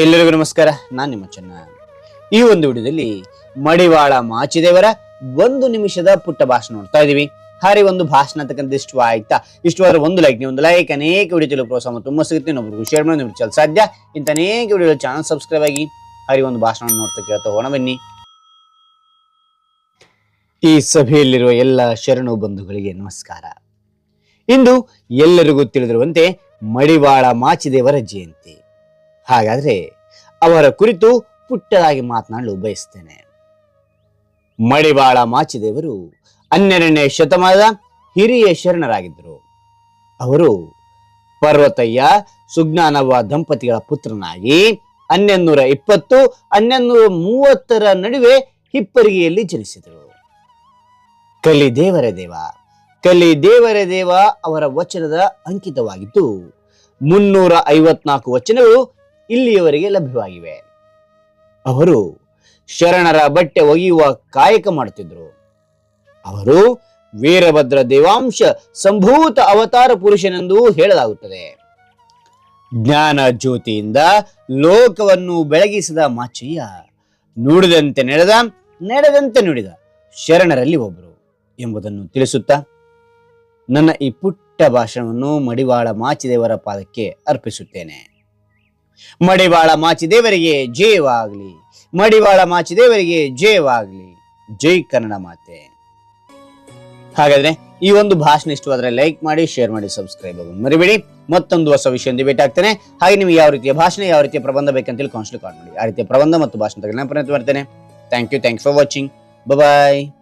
ಎಲ್ಲರಿಗೂ ನಮಸ್ಕಾರ, ನಾನು ನಿಮ್ಮ ಚೆನ್ನ ಈ ಒಂದು ವಿಡಿಯೋದಲ್ಲಿ ಮಡಿವಾಳ ಮಾಚಿದೇವರ ಒಂದು ನಿಮಿಷದ ಪುಟ್ಟ ಭಾಷಣ ನೋಡ್ತಾ ಇದೀವಿ ಹಾರಿ ಒಂದು ಭಾಷಣ ಅಂತಕ್ಕಂಥ ಇಷ್ಟ ಆಯ್ತಾ? ಇಷ್ಟವಾದ್ರೆ ಒಂದು ಲೈಕ್ ನೀವು ಒಂದು ಲೈಕ್ ಅನೇಕ ವಿಡಿಯೋ ಪ್ರೋತ್ಸಾಹ ತುಂಬ ಸಿಗುತ್ತೆ. ಇನ್ನೊಬ್ರಿಗೂ ಶೇರ್ ಮಾಡಿ, ನಿಮ್ಗೆ ಚಲ ಸಾಧ್ಯ. ಇಂಥ ಅನೇಕ ವಿಡಿಯೋ ಚಾನಲ್ ಸಬ್ಸ್ಕ್ರೈಬ್ ಆಗಿ ಹಾರಿ ಒಂದು ಭಾಷಣ ನೋಡ್ತಾ ಕೇಳ್ತಾ ಹೋಗೋಣ. ಬನ್ನಿ. ಈ ಸಭೆಯಲ್ಲಿರುವ ಎಲ್ಲ ಶರಣು ಬಂಧುಗಳಿಗೆ ನಮಸ್ಕಾರ. ಇಂದು ಎಲ್ಲರಿಗೂ ತಿಳಿದಿರುವಂತೆ ಮಡಿವಾಳ ಮಾಚಿದೇವರ ಜಯಂತಿ. ಹಾಗಾದ್ರೆ ಅವರ ಕುರಿತು ಪುಟ್ಟದಾಗಿ ಮಾತನಾಡಲು ಬಯಸ್ತೇನೆ. ಮಡಿವಾಳ ಮಾಚಿದೇವರು ಹನ್ನೆರಡನೇ ಶತಮಾನದ ಹಿರಿಯ ಶರಣರಾಗಿದ್ದರು. ಅವರು ಪರ್ವತಯ್ಯ ಸುಜ್ಞಾನವ ದಂಪತಿಗಳ ಪುತ್ರನಾಗಿ ಹನ್ನೆರಡುನೂರ ಇಪ್ಪತ್ತು ಹನ್ನೊಂದೂರ ಮೂವತ್ತರ ನಡುವೆ ಹಿಪ್ಪರಿಗೆಯಲ್ಲಿ ಜನಿಸಿದರು. ಕಲಿ ದೇವರ ದೇವ ಕಲಿ ದೇವರ ದೇವ ಅವರ ವಚನದ ಅಂಕಿತವಾಗಿದ್ದು, ಮುನ್ನೂರ ಐವತ್ನಾಲ್ಕು ವಚನಗಳು ಇಲ್ಲಿಯವರೆಗೆ ಲಭ್ಯವಾಗಿವೆ. ಅವರು ಶರಣರ ಬಟ್ಟೆ ಒಗೆಯುವ ಕಾಯಕ ಮಾಡುತ್ತಿದ್ದರು. ಅವರು ವೀರಭದ್ರ ದೇವಾಂಶ ಸಂಭೂತ ಅವತಾರ ಪುರುಷನೆಂದು ಹೇಳಲಾಗುತ್ತದೆ. ಜ್ಞಾನ ಜ್ಯೋತಿಯಿಂದ ಲೋಕವನ್ನು ಬೆಳಗಿಸಿದ ಮಾಚಯ್ಯ ನುಡಿದಂತೆ ನಡೆದ, ನಡೆದಂತೆ ನುಡಿದ ಶರಣರಲ್ಲಿ ಒಬ್ಬರು ಎಂಬುದನ್ನು ತಿಳಿಸುತ್ತಾ, ನನ್ನ ಈ ಪುಟ್ಟ ಭಾಷಣವನ್ನು ಮಡಿವಾಳ ಮಾಚಿದೇವರ ಪಾದಕ್ಕೆ ಅರ್ಪಿಸುತ್ತೇನೆ. ಮಡಿವಾಳ ಮಾಚಿದೇವರಿಗೆ ಜಯವಾಗಲಿ. ಮಡಿವಾಳ ಮಾಚಿದೇವರಿಗೆ ಜಯವಾಗಲಿ. ಜೈ ಕನ್ನಡ ಮಾತೆ. ಹಾಗಾದ್ರೆ ಈ ಒಂದು ಭಾಷಣ ಇಷ್ಟವಾದ್ರೆ ಲೈಕ್ ಮಾಡಿ ಶೇರ್ ಮಾಡಿ ಸಬ್ಸ್ಕ್ರೈಬ್ ಆಗಿ ಮರಿಬೇಡಿ. ಮತ್ತೊಂದು ಹೊಸ ವಿಷಯದಿಂದ ಭೇಟಿ ಆಗ್ತೇನೆ. ಹಾಗೆ ನಿಮ್ಗೆ ಯಾವ ರೀತಿಯ ಭಾಷಣ, ಯಾವ ರೀತಿಯ ಪ್ರಬಂಧ ಬೇಕಂತೇಳಿ ಕಾನ್ಸ್ಟಲ್ ಕಾಲ್ ಮಾಡಿ. ಆ ರೀತಿಯ ಪ್ರಬಂಧ ಮತ್ತು ಭಾಷಣ ಪ್ರಯತ್ನ ಮಾಡ್ತೇನೆ thank you thanks for watching bye